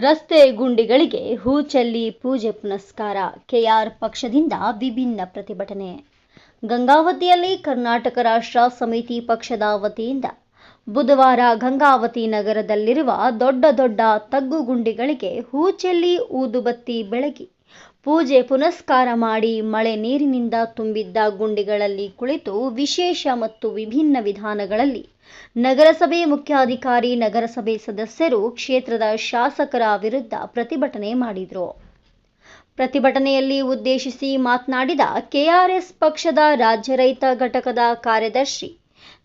ರಸ್ತೆ ಗುಂಡಿಗಳಿಗೆ ಹೂ ಚೆಲ್ಲಿ ಪೂಜೆ ಪುನಸ್ಕಾರ, ಕೆಆರ್ ಪಕ್ಷದಿಂದ ವಿಭಿನ್ನ ಪ್ರತಿಭಟನೆ. ಗಂಗಾವತಿಯಲ್ಲಿ ಕರ್ನಾಟಕ ರಾಷ್ಟ್ರ ಸಮಿತಿ ಪಕ್ಷದ ವತಿಯಿಂದ ಬುಧವಾರ ಗಂಗಾವತಿ ನಗರದಲ್ಲಿರುವ ದೊಡ್ಡ ದೊಡ್ಡ ತಗ್ಗು ಗುಂಡಿಗಳಿಗೆ ಹೂ ಚೆಲ್ಲಿ ಊದುಬತ್ತಿ ಬೆಳಗಿ ಪೂಜೆ ಪುನಸ್ಕಾರ ಮಾಡಿ ಮಳೆ ನೀರಿನಿಂದ ತುಂಬಿದ್ದ ಗುಂಡಿಗಳಲ್ಲಿ ಕುಳಿತು ವಿಶೇಷ ಮತ್ತು ವಿಭಿನ್ನ ವಿಧಾನಗಳಲ್ಲಿ ನಗರಸಭೆ ಮುಖ್ಯಾಧಿಕಾರಿ, ನಗರಸಭೆ ಸದಸ್ಯರು ಕ್ಷೇತ್ರದ ಶಾಸಕರ ವಿರುದ್ಧ ಪ್ರತಿಭಟನೆ ಮಾಡಿದರು. ಪ್ರತಿಭಟನೆಯಲ್ಲಿ ಉದ್ದೇಶಿಸಿ ಮಾತನಾಡಿದ ಕೆಆರ್ಎಸ್ ಪಕ್ಷದ ರಾಜ್ಯ ರೈತ ಘಟಕದ ಕಾರ್ಯದರ್ಶಿ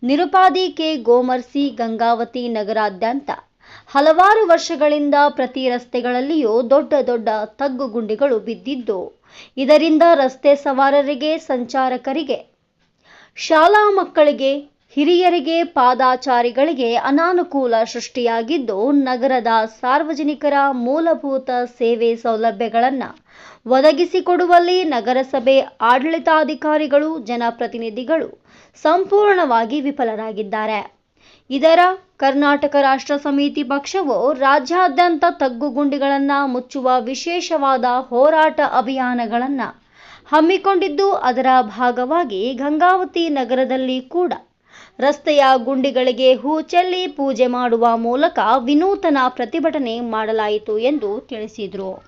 ನಿರುಪಾದಿ ಕೆ. ಗೋಮರ್ಸಿ ಗಂಗಾವತಿ ನಗರಾದ್ಯಂತ ಹಲವಾರು ವರ್ಷಗಳಿಂದ ಪ್ರತಿ ರಸ್ತೆಗಳಲ್ಲಿಯೂ ದೊಡ್ಡ ದೊಡ್ಡ ತಗ್ಗು ಗುಂಡಿಗಳು ಬಿದ್ದಿದ್ದು, ಇದರಿಂದ ರಸ್ತೆ ಸವಾರರಿಗೆ, ಸಂಚಾರಕರಿಗೆ, ಶಾಲಾ ಮಕ್ಕಳಿಗೆ ಹಿರಿಯರಿಗೆ ಪಾದಾಚಾರಿಗಳಿಗೆ ಅನಾನುಕೂಲ ಸೃಷ್ಟಿಯಾಗಿದ್ದು ನಗರದ ಸಾರ್ವಜನಿಕರ ಮೂಲಭೂತ ಸೇವೆ ಸೌಲಭ್ಯಗಳನ್ನು ಒದಗಿಸಿಕೊಡುವಲ್ಲಿ ನಗರಸಭೆ ಆಡಳಿತಾಧಿಕಾರಿಗಳು, ಜನಪ್ರತಿನಿಧಿಗಳು ಸಂಪೂರ್ಣವಾಗಿ ವಿಫಲರಾಗಿದ್ದಾರೆ. ಇದರ ಕರ್ನಾಟಕ ರಾಷ್ಟ್ರ ಸಮಿತಿ ಪಕ್ಷವು ರಾಜ್ಯಾದ್ಯಂತ ತಗ್ಗುಗುಂಡಿಗಳನ್ನು ಮುಚ್ಚುವ ವಿಶೇಷವಾದ ಹೋರಾಟ ಅಭಿಯಾನಗಳನ್ನು ಹಮ್ಮಿಕೊಂಡಿದ್ದು ಅದರ ಭಾಗವಾಗಿ ಗಂಗಾವತಿ ನಗರದಲ್ಲಿ ಕೂಡ ರಸ್ತೆಯ ಗುಂಡಿಗಳಿಗೆ ಹೂ ಚೆಲ್ಲಿ ಪೂಜೆ ಮಾಡುವ ಮೂಲಕ ವಿನೂತನ ಪ್ರತಿಭಟನೆ ಮಾಡಲಾಯಿತು ಎಂದು ತಿಳಿಸಿದರು.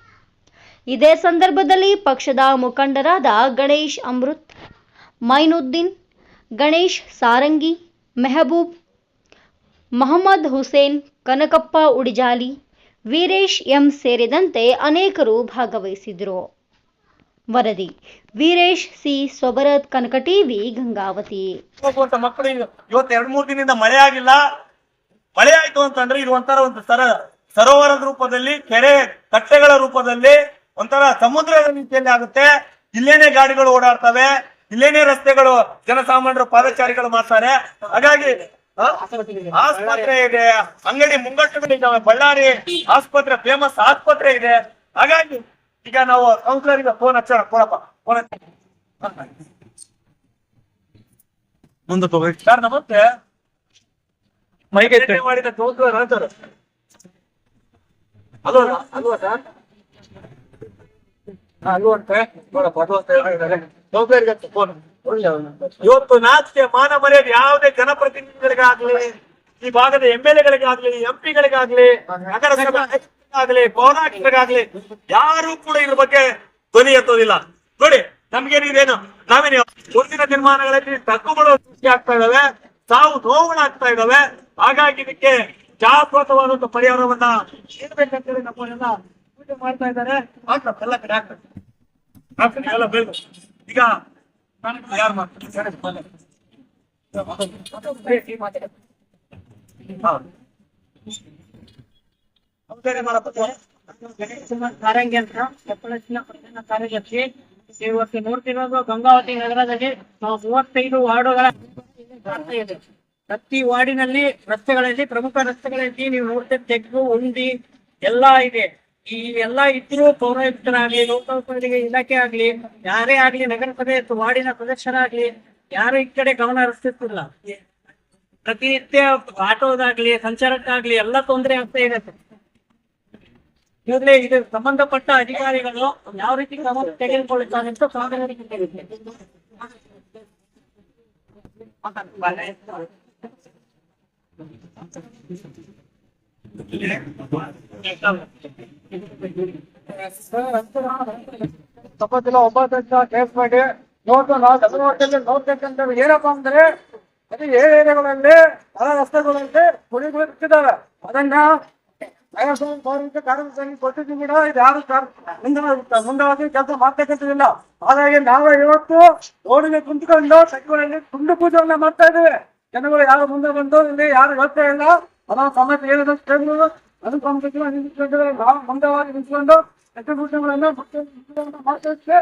ಇದೇ ಸಂದರ್ಭದಲ್ಲಿ ಪಕ್ಷದ ಮುಖಂಡರಾದ ಗಣೇಶ್ ಅಮೃತ್, ಮೈನುದ್ದೀನ್, ಗಣೇಶ್ ಸಾರಂಗಿ, ಮೆಹಬೂಬ್, ಮಹಮ್ಮದ್ ಹುಸೇನ್, ಕನಕಪ್ಪ ಉಡಿಜಾಲಿ, ವೀರೇಶ್ ಎಂ ಸೇರಿದಂತೆ ಅನೇಕರು ಭಾಗವಹಿಸಿದರು. ವರದಿ. ವೀರೇಶ್ ಸಿ. ಸೊಬರತ್ ಕನಕ ಟಿವಿ ಗಂಗಾವತಿ. ಹೋಗುವಂತ ಮಕ್ಕಳು ಇವತ್ತು ಎರಡ್ ಮೂರ್ ದಿನದಿಂದ ಮಳೆ ಆಗಿಲ್ಲ. ಮಳೆ ಆಯ್ತು ಅಂತಂದ್ರೆ ಇದು ಒಂಥರ ಒಂದು ಸರ, ಸರೋವರದ ರೂಪದಲ್ಲಿ, ಕೆರೆ ಕಟ್ಟೆಗಳ ರೂಪದಲ್ಲಿ ಒಂಥರ ಸಮುದ್ರದ ರೀತಿಯಲ್ಲಿ ಆಗುತ್ತೆ. ಇಲ್ಲೇನೆ ಗಾಡಿಗಳು ಓಡಾಡ್ತವೆ. ಇಲ್ಲೇನೆ ರಸ್ತೆಗಳು ಜನಸಾಮಾನ್ಯರು ಪಾದಚಾರಿಗಳು ಮಾಡ್ತಾರೆ. ಹಾಗಾಗಿ ಆಸ್ಪತ್ರೆ ಇದೆ. ಅಂಗಡಿ ಮುಂಗಟ್ಟುಗಳಿದ್ದಾವೆ. ಬಳ್ಳಾರಿ ಆಸ್ಪತ್ರೆ, ಫೇಮಸ್ ಆಸ್ಪತ್ರೆ ಇದೆ. ಹಾಗಾಗಿ ಈಗ ನಾವು ಕೌನ್ಸಿಲರ್ಗೆ ಫೋನ್ ಹಚ್ಚೋಣ ಕೊಡಪ್ಪ ಫೋನ್ ಮುಂದೆ ತಗೋರಿ. ಸರ್ ನಮಸ್ತೆ. ಮೈಗೆ ಮಾಡಿದ ಕೌನ್ಸಿಲರ್ ಸರ್ ಅಲ್ವಾ ಅಲ್ವಾ ಸರ್? ಹಾ, ಅಲ್ವಾ ಅಂತೆ? ನೋಡಪ್ಪ, ಅದು ಅಂತ ಹೇಳಿದ್ದಾರೆ. ಕೌನ್ಸಿಲರ್ಗೆ ಹಚ್ಚು ಫೋನ್. ಇವತ್ತು ನಾಚಿಕೆ ಮಾನ ಮರ್ಯಾದೆ ಯಾವುದೇ ಜನಪ್ರತಿನಿಧಿಗಳಿಗಾಗ್ಲಿ ಈ ಭಾಗದ ಎಂ ಎಲ್ ಎಗಳಿಗಾಗ್ಲಿ ಎಂ ಪಿಗಳಿಗಾಗ್ಲಿ ನಗರಸಭೆ ಆಗ್ಲಿ ಪೌರಾಣಿಕರಿಗಾಗ್ಲಿ ಯಾರು ಕೂಡ ಇದ್ರ ಬಗ್ಗೆ ಧ್ವನಿ ಎತ್ತೋದಿಲ್ಲ. ನೋಡಿ ನಮ್ಗೇನಿದೇನು ನಾವೇನು ಮುಂದಿನ ದಿನಮಾನಗಳಲ್ಲಿ ತಗ್ಗುಗಳು ಸೃಷ್ಟಿ ಆಗ್ತಾ ಇದಾವೆ ಸಾವು ನೋವುಗಳಾಗ್ತಾ ಇದಾವೆ. ಹಾಗಾಗಿ ಇದಕ್ಕೆ ಶಾಶ್ವತವಾದಂತ ಪರಿಹಾರವನ್ನ ನೀಡಬೇಕಂತೇಳಿ ನಮ್ಮನ್ನೆಲ್ಲ ಪೂಜೆ ಮಾಡ್ತಾ ಇದ್ದಾರೆ. ಆಗ್ತದೆ ಎಲ್ಲ ಕಡೆ ಆಗ್ತದೆ ಎಲ್ಲ ಈಗ ಯಾರು ಮಾಡ್ತಾರೆ ಕಾರಂಗಿ ಅಂತ ಕೊಪ್ಪಳದ ಪ್ರಧಾನ ಕಾರ್ಯದರ್ಶಿ ಇವತ್ತು ನೋಡ್ತಿರೋದು ಗಂಗಾವತಿ ನಗರದಲ್ಲಿ ನಾವು ಮೂವತ್ತೈದು ವಾರ್ಡುಗಳ ಪ್ರತಿ ವಾರ್ಡಿನಲ್ಲಿ ರಸ್ತೆಗಳಲ್ಲಿ, ಪ್ರಮುಖ ರಸ್ತೆಗಳಲ್ಲಿ ನೀವು ನೋಡ್ತೇವೆ ತೆಗ್ಗು, ಉಂಡಿ ಎಲ್ಲಾ ಇದೆ. ಈ ಎಲ್ಲಾ ಇದ್ರೂ ಪೌರಾಯುಕ್ತರಾಗ್ಲಿ ಲೋಕೋಪಯೋಗಿ ಇಲಾಖೆ ಆಗ್ಲಿ, ಯಾರೇ ಆಗ್ಲಿ, ನಗರಸಭೆ ವಾರ್ಡಿನ ಆಗ್ಲಿ ಯಾರು ಈ ಕಡೆ ಗಮನ ಹರಿಸ್ತಿರ್ತಿಲ್ಲ. ಪ್ರತಿನಿತ್ಯ ಆಟೋದಾಗ್ಲಿ, ಸಂಚಾರಕ್ಕಾಗ್ಲಿ ಎಲ್ಲ ತೊಂದರೆ ಆಗ್ತಾ ಇರತ್ತೆ. ಈಗಲೇ ಇದು ಸಂಬಂಧಪಟ್ಟ ಅಧಿಕಾರಿಗಳು ಯಾವ ರೀತಿ ಕ್ರಮ ತೆಗೆದುಕೊಳ್ಳುತ್ತಾರೆ ಅಂತ ಸಾರ್ವಜನಿಕರಿಗೆ ತಿಳಿಯುತ್ತೆ. ತಪ್ಪತ್ತಿಲ್ಲ ಒಬ್ಬ ಕೇಸ್ ಮಾಡಿ ನೋಡ್ತು ನಾವು ಗಮನದಲ್ಲಿ ನೋಡ್ಬೇಕಂತ ಏನಪ್ಪ ಅಂದ್ರೆ ಅದೇ ಏರಿಯಾಗಳಲ್ಲಿ ಹೊರ ರಸ್ತೆಗಳಲ್ಲಿ ಕುಡಿಗಳು ಇರ್ತಿದಾವೆ ಅದನ್ನ ನಗರಸಭೆ ಕೊಟ್ಟಿದ್ದೀವಿ ಯಾರು ಮುಂದೆ ಕೆಲಸ ಮಾಡ್ತಕ್ಕಂಥದ್ದಿಲ್ಲ ಹಾಗಾಗಿ ನಾವೇ ಇವತ್ತು ರೋಡಿಗೆ ಕುಂತ್ಕೊಂಡು ಸಚಿವರಲ್ಲಿ ತುಂಡು ಪೂಜೆಯನ್ನ ಮಾಡ್ತಾ ಇದ್ದೇವೆ ಜನಗಳು ಯಾರು ಮುಂದೆ ಬಂದು ಇಲ್ಲಿ ಯಾರು ಹೇಳ್ತಾ ಇಲ್ಲ ಅದರ ಸಮಸ್ಯೆ ಏನಿದೆ ಅದು ನಿಂತ್ಕೊಂಡು ನಾವು ಮುಂದವಾಗಿ ನಿಂತ್ಕೊಂಡು ಸಚಿವಗಳನ್ನು ಮಾಡ್ತಾ ಇದ್ದೇವೆ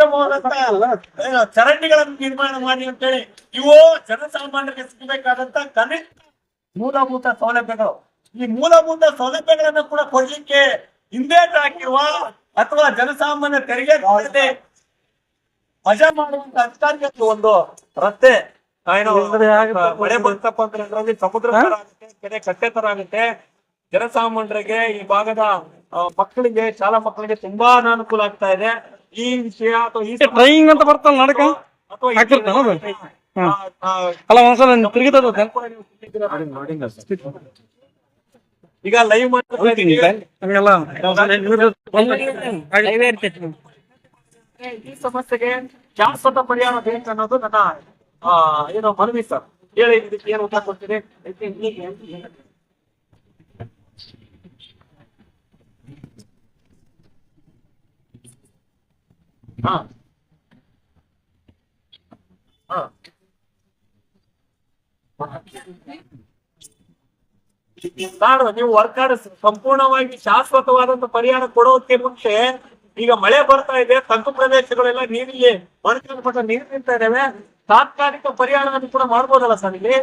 ಉತ್ತಮವಾದಂತ ಏನು, ಚರಂಡಿಗಳನ್ನು ನಿರ್ಮಾಣ ಮಾಡಿ ಅಂತೇಳಿ ಇವು ಜನಸಾಮಾನ್ಯರಿಗೆ ಸಿಗಬೇಕಾದಂತ ಕನಿಷ್ಠ ಮೂಲಭೂತ ಸೌಲಭ್ಯಗಳು. ಈ ಮೂಲಭೂತ ಸೌಲಭ್ಯಗಳನ್ನು ಕೂಡ ಕೊಡ್ಲಿಕ್ಕೆ ಹಿಂದೆ ಹಾಕಿರುವ ಅಥವಾ ಜನಸಾಮಾನ್ಯ ತೆರಿಗೆ ಮಜಾ ಮಾಡುವಂತ ಅಧಿಕಾರಿಗಳು ಒಂದು ರಸ್ತೆ. ಮಳೆ ಬಂತಪ್ಪ ಅಂದ್ರೆ ಅದರಲ್ಲಿ ಸಮುದ್ರ ತರ ಆಗುತ್ತೆ ಕೆರೆ ಕಟ್ಟೆ ತರ ಆಗುತ್ತೆ. ಜನಸಾಮಾನ್ಯರಿಗೆ ಈ ಭಾಗದ ಮಕ್ಕಳಿಗೆ ಶಾಲಾ ಮಕ್ಕಳಿಗೆ ತುಂಬಾ ಅನಾನುಕೂಲ ಆಗ್ತಾ ಇದೆ. ಈ ವಿಷಯ ಅಥವಾ ಈ ಟ್ರೈನಿಂಗ್ ಅಂತ ಬರ್ತಲ್ಲ ನಡಕ? ಅಥವಾ ಹಾಕಿರ್ತಾನ ಅದು? ಅಲ್ಲ ಒಂದ್ಸಲ ತಿರುಗಿದ ಈಗ ಲೈವ್ ಮಾಡ್ತಾ ಇದ್ದೀವಿ. ಹಂಗೆಲ್ಲ ಈ ಸಮಸ್ಯೆಗೆ ಶಾಶ್ವತ ಪರಿಹಾರ ಬೇಕು ಅನ್ನೋದು ನನ್ನ ಆ, ಏನು ಮನವಿ ಸರ್. ಹೇಳಿ ಇದಕ್ಕೆ ಏನು ಉತ್ತರ ಕೊಡ್ತೀರಿ? ಹಾ. ಹಾ. ನೀವು ವರ್ಕರ್ಸ್ ಸಂಪೂರ್ಣವಾಗಿ ಶಾಶ್ವತವಾದಂತ ಪರಿಹಾರ ಕೊಡೋದಕ್ಕೆ ಮುಂಚೆ ಈಗ ಮಳೆ ಬರ್ತಾ ಇದೆ ತಗ್ಗು ಪ್ರದೇಶಗಳೆಲ್ಲ ನೀರಿಗೆ ಮರುಕಲ್ಪಟ್ಟ ನೀರು ನಿಂತ ಇದಾವೆ. ತಾತ್ಕಾಲಿಕ ಪರಿಹಾರವನ್ನು ಕೂಡ ಮಾಡ್ಬೋದಲ್ಲ ಸರ್ ಇಲ್ಲಿ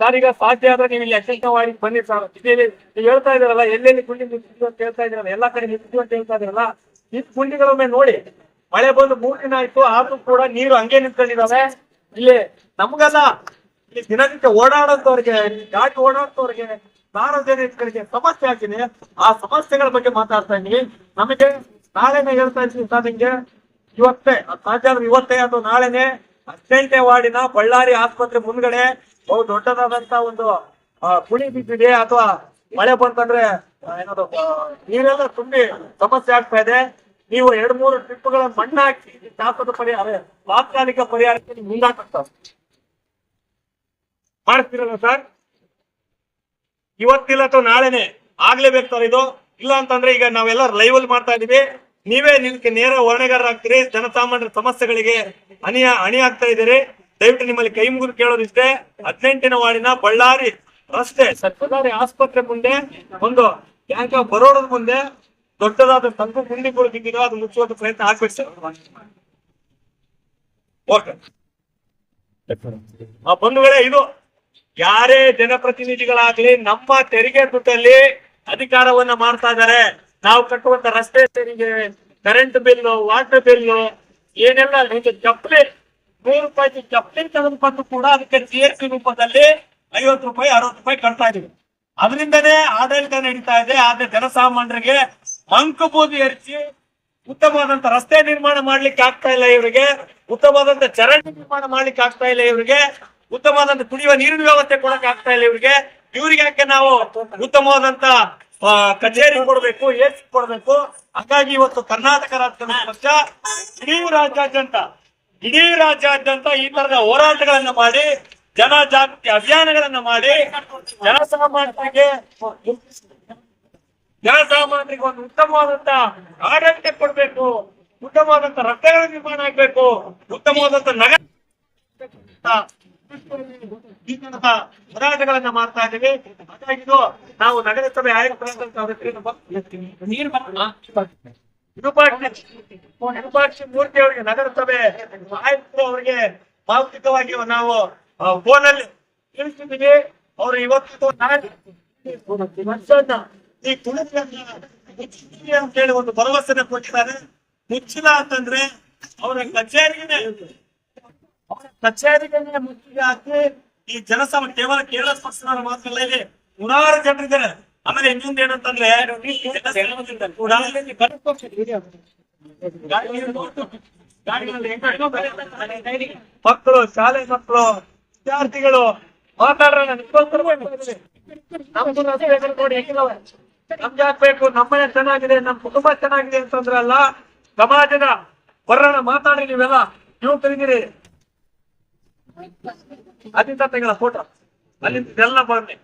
ಸರ್ ಸಾಧ್ಯ ಆದ್ರೆ ನೀವು ಇಲ್ಲಿ ಅಶಂಕವಾಗಿ ಬನ್ನಿ ಸರ್ ಇಲ್ಲಿ ನೀವು ಹೇಳ್ತಾ ಇದ್ದೀರಲ್ಲ, ಎಲ್ಲೆಲ್ಲಿ ಗುಂಡಿ ಅಂತ ಹೇಳ್ತಾ ಇದ್ದೀರಲ್ಲ, ಎಲ್ಲಾ ಕಡೆ ನಿಂತಿದ್ವು ಅಂತ ಹೇಳ್ತಾ ಇದ್ದೀರಲ್ಲ, ಈ ಗುಂಡಿಗಳೊಮ್ಮೆ ನೋಡಿ, ಮಳೆ ಬಂದು ಮೂರು ದಿನ ಆಯ್ತು, ಆದ್ರೂ ಕೂಡ ನೀರು ಹಂಗೆ ನಿಂತ್ಕೊಂಡಿದಾವೆ. ಇಲ್ಲಿ ನಮ್ಗಲ್ಲ, ಇಲ್ಲಿ ದಿನನಿತ್ಯ ಓಡಾಡೋಂಥವ್ರಿಗೆ ಗಾಡಿ ಓಡಾಡ್ತವ್ರಿಗೆ ಸಾರ್ವಜನಿಕರಿಗೆ ಸಮಸ್ಯೆ ಆಗಿದೆ ಆ ಸಮಸ್ಯೆಗಳ ಬಗ್ಗೆ ಮಾತಾಡ್ತಾ ಇದೀವಿ ನಮಗೆ ನಾಳೆನೆ ಹೇಳ್ತಾ ಇದ್ದೀನಿ ಸರ್ ನಿಮ್ಗೆ. ಇವತ್ತೇ, ಸಾಧ್ಯ ಆದ್ರೆ ಇವತ್ತೇ ಅಥವಾ ನಾಳೆನೆ. ಹದಿನೆಂಟನೇ ವಾರ್ಡಿನ ಬಳ್ಳಾರಿ ಆಸ್ಪತ್ರೆ ಮುಂದ್ಗಡೆ ಬಹು ದೊಡ್ಡದಾದಂತ ಒಂದು ಕುಳಿ ಬಿದ್ದಿದೆ ಅಥವಾ ಮಳೆ ಬಂತಂದ್ರೆ ಏನಾದ್ರು ನೀರೆಲ್ಲ ತುಂಬಿ ಸಮಸ್ಯೆ ಆಗ್ತಾ ಇದೆ. ನೀವು ಎರಡ್, ಮೂರು ಟ್ರಿಪ್ಗಳ ಮಣ್ಣು ಹಾಕಿ ಶಾಶ್ವತ ಪರಿಹಾರ ತಾತ್ಕಾಲಿಕ ಪರಿಹಾರಕ್ಕೆ ನೀವು ಮುಂದಾಕ್ತ ಮಾಡಿಸ್ತೀರಲ್ಲ ಸರ್? ಇವತ್ತಿಲ್ಲ ಅಥವಾ ನಾಳೆನೆ ಆಗ್ಲೇಬೇಕು ಸರ್ ಇದು. ಇಲ್ಲ ಅಂತಂದ್ರೆ ಈಗ ನಾವೆಲ್ಲ ಲೈವ್ ಅಲ್ಲಿ ಮಾಡ್ತಾ ಇದೀವಿ ನೀವೇ ನಿಮ್ಗೆ ನೇರ ಹೊರಣೆಗಾರರಾಗ್ತೀರಿ ಜನಸಾಮಾನ್ಯರ ಸಮಸ್ಯೆಗಳಿಗೆ ಅಣಿಯ ಅಣಿ ಆಗ್ತಾ ಇದ್ದೀರಿ. ದಯವಿಟ್ಟು ನಿಮ್ಮಲ್ಲಿ ಕೈ ಮುಗಿದು ಕೇಳೋದಿಷ್ಟೇ ಹದಿನೆಂಟನೇ ವಾರ್ಡಿನ ಬಳ್ಳಾರಿ ರಸ್ತೆ ಸರ್ಕಾರಿ ಆಸ್ಪತ್ರೆ ಮುಂದೆ, ಒಂದು ಬ್ಯಾಂಕ್ ಆಫ್ ಬರೋಡದ ಮುಂದೆ ದೊಡ್ಡದಾದ ತಂಗು ಗುಂಡಿಗಳು ಬಿದ್ದಿರೋ ಅದು ಮುಚ್ಚುವಂತ ಪ್ರಯತ್ನ ಆಗ್ಬೇಕು ಸರ್. ಓಕೆ. ಬಂಧುಗಳೇ, ಇದು ಯಾರೇ ಜನಪ್ರತಿನಿಧಿಗಳಾಗ್ಲಿ, ನಮ್ಮ ತೆರಿಗೆ ದುಡ್ಡಲ್ಲಿ ಅಧಿಕಾರವನ್ನ ಮಾಡ್ತಾ ಇದ್ದಾರೆ. ನಾವು ಕಟ್ಟುವಂತ ರಸ್ತೆ ತೆರಿಗೆ ಕರೆಂಟ್ ಬಿಲ್ ವಾಟರ್ ಬಿಲ್ ಏನೆಲ್ಲ ಚಪ್ಪಲಿ ನೂರು ರೂಪಾಯಿ ಚಪ್ಪಲಿ ತೆಗೆದುಕೊಂಡು ಕೂಡ ಅದಕ್ಕೆ ಜಿ ಎಸ್ ಟಿ ರೂಪದಲ್ಲಿ ಐವತ್ತು ರೂಪಾಯಿ, ಅರವತ್ತು ರೂಪಾಯಿ ಕಟ್ತಾ ಇದೀವಿ ಅದರಿಂದನೇ ಆಡಳಿತ ನಡೀತಾ ಇದೆ. ಆದ್ರೆ ಜನಸಾಮಾನ್ಯರಿಗೆ ಮಂಕುಬೂದಿ ಎರಚಿ ಉತ್ತಮವಾದಂತ ರಸ್ತೆ ನಿರ್ಮಾಣ ಮಾಡ್ಲಿಕ್ಕೆ ಆಗ್ತಾ ಇಲ್ಲ ಇವರಿಗೆ. ಉತ್ತಮವಾದಂತ ಚರಂಡಿ ನಿರ್ಮಾಣ ಮಾಡ್ಲಿಕ್ಕೆ ಆಗ್ತಾ ಇಲ್ಲ ಇವರಿಗೆ. ಉತ್ತಮವಾದಂತ ಕುಡಿಯುವ ನೀರಿನ ವ್ಯವಸ್ಥೆ ಕೊಡಕ್ ಆಗ್ತಾ ಇಲ್ಲ ಇವರಿಗೆ. ಇವ್ರಿಗೆ ಯಾಕೆ ನಾವು ಉತ್ತಮವಾದಂತ ಕಚೇರಿ ಕೊಡ್ಬೇಕು ಏಸ್ ಕೊಡ್ಬೇಕು? ಹಾಗಾಗಿ ಇವತ್ತು ಕರ್ನಾಟಕ ರಾಜ್ಯ ಪಕ್ಷ ಇಡೀ ರಾಜ್ಯಾದ್ಯಂತ ಇಡೀ ರಾಜ್ಯಾದ್ಯಂತ ಈ ತರದ ಹೋರಾಟಗಳನ್ನು ಮಾಡಿ ಜನ ಜಾಗೃತಿ ಅಭಿಯಾನಗಳನ್ನು ಮಾಡಿ, ಜನಸಾಮಾನ್ಯರಿಗೆ ಜನಸಾಮಾನ್ಯರಿಗೆ ಒಂದು ಉತ್ತಮವಾದಂತ ಆಡಳಿತ ಕೊಡಬೇಕು, ಉತ್ತಮವಾದಂತ ರಸ್ತೆಗಳ ನಿರ್ಮಾಣ ಆಗ್ಬೇಕು, ಉತ್ತಮವಾದಂತ ನಗರ ಹೋರಾಟಗಳನ್ನ ಮಾಡ್ತಾ ಇದ್ದೀವಿ. ಇದು ನಾವು ನಗರಸಭೆ ಆಯುಕ್ತರಾದಂತ ನೀರು ವಿರೂಪಾಕ್ಷ ವಿರೂಪಾಕ್ಷ ಮೂರ್ತಿ ಅವರಿಗೆ ನಗರಸಭೆ ಆಯುಕ್ತರು ಅವರಿಗೆ ಮೌಖಿಕವಾಗಿ ನಾವು ಫೋನ್ ಅಲ್ಲಿ ತಿಳಿಸಿದ್ದೀವಿ. ಅವರು ಇವತ್ತು ಈ ಮುಚ್ಚಿದ್ದೀವಿ ಅಂತ ಹೇಳಿ ಒಂದು ಭರವಸೆನ ಕೊಟ್ಟಿದ್ದಾರೆ. ಮುಚ್ಚಿಲ್ಲ ಅಂತಂದ್ರೆ ಅವರ ಕಚೇರಿನೇ ಅವರ ಕಚೇರಿಗೆ ಮುಚ್ಚಿಗೆ ಹಾಕಿ ಈ ಜನಸಮ ಕೇವಲ ಕೇರಳ ಪಕ್ಷದವರ ಮಾತ್ರ ನೂರಾರು ಜನರಿದ್ದಾರೆ. ಆಮೇಲೆ ಇನ್ನೊಂದು ಏನಂತಂದ್ರೆ. ಮಕ್ಕಳು, ಶಾಲೆ ಮಕ್ಕಳು, ವಿದ್ಯಾರ್ಥಿಗಳು ಮಾತಾಡೋಣ ನಿಮ್ಗೋಸ್ಕರ ಮಾಡ್ತಾ ಇದ್ದೀವಿ. ನಮ್ದು ರಸ್ತೆಗಳು ನೋಡಿ, ಹೆಂಗಿದಾವೆ? ನಮ್ಗೆ ಹಾಕ್ಬೇಕು ನಮ್ಮನೆ ಚೆನ್ನಾಗಿದೆ ನಮ್ ಕುಟುಂಬ ಚೆನ್ನಾಗಿದೆ ಅಂತಂದ್ರಲ್ಲ ಸಮಾಜದ ಬರೋಣ ಮಾತಾಡಿ ನೀವೆಲ್ಲ. ನೀವು ತಿಳಿದಿರಿ ಅದಿಂದ ತೆಗೆದ ಫೋಟೋ ಅಲ್ಲಿಂದ ಎಲ್ಲ ಬನ್ನಿ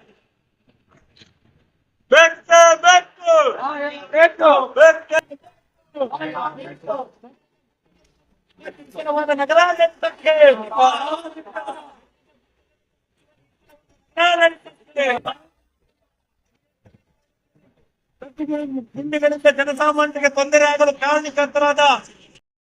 ಬೇಕು ಬೇಕು ಬೇಕು ಬೇಕು ಶಿಕ್ಷಣವಾದ ನಗರಾಡಳಿತಕ್ಕೆ ಗುಂಡಿಗಳಿಂದ ಜನಸಾಮಾನ್ಯರಿಗೆ ತೊಂದರೆ ಆಗಲು ಕಾರಣಕರ್ತರಾದ